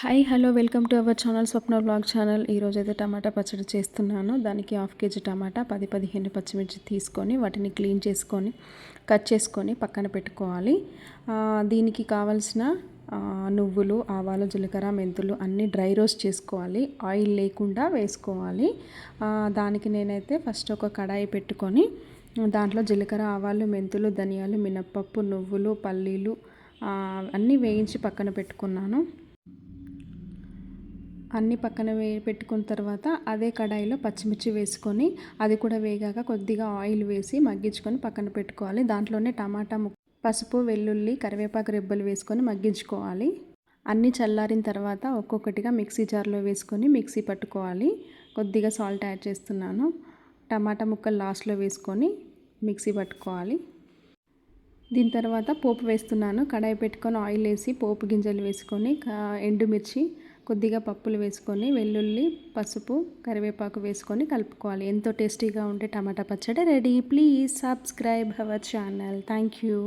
Hi hello welcome to our channel Swapna blog channel. ఈరోజు అయితే టమాటా పచ్చడి చేస్తున్నాను. దానికి హాఫ్ కేజీ టమాటా పది పదిహేను పచ్చిమిర్చి తీసుకొని వాటిని క్లీన్ చేసుకొని కట్ చేసుకొని పక్కన పెట్టుకోవాలి. దీనికి కావాల్సిన నువ్వులు ఆవాలు జీలకర్ర మెంతులు అన్నీ డ్రై రోస్ట్ చేసుకోవాలి. ఆయిల్ లేకుండా వేసుకోవాలి. దానికి నేనైతే ఫస్ట్ ఒక కడాయి పెట్టుకొని దాంట్లో జీలకర్ర ఆవాలు మెంతులు ధనియాలు మినప్పప్పు నువ్వులు పల్లీలు అన్నీ వేయించి పక్కన పెట్టుకున్నాను. అన్నీ పక్కన వే పెట్టుకున్న తర్వాత అదే కడాయిలో పచ్చిమిర్చి వేసుకొని అది కూడా వేగాక కొద్దిగా ఆయిల్ వేసి మగ్గించుకొని పక్కన పెట్టుకోవాలి. దాంట్లోనే టమాటా పసుపు వెల్లుల్లి కరివేపాకు రెబ్బలు వేసుకొని మగ్గించుకోవాలి. అన్నీ చల్లారిన తర్వాత ఒక్కొక్కటిగా మిక్సీ జార్లో వేసుకొని మిక్సీ పట్టుకోవాలి. కొద్దిగా సాల్ట్ యాడ్ చేస్తున్నాను. టమాటా ముక్కలు లాస్ట్లో వేసుకొని మిక్సీ పట్టుకోవాలి. దీని తర్వాత పోపు వేస్తున్నాను. కడాయి పెట్టుకొని ఆయిల్ వేసి పోపు గింజలు వేసుకొని ఎండుమిర్చి కొద్దిగా పప్పులు వేసుకొని వెల్లుల్లి పసుపు కరివేపాకు వేసుకొని కలుపుకోవాలి. ఎంతో టేస్టీగా ఉంటే టమాటా పచ్చడి ready. Please subscribe our channel. Thank you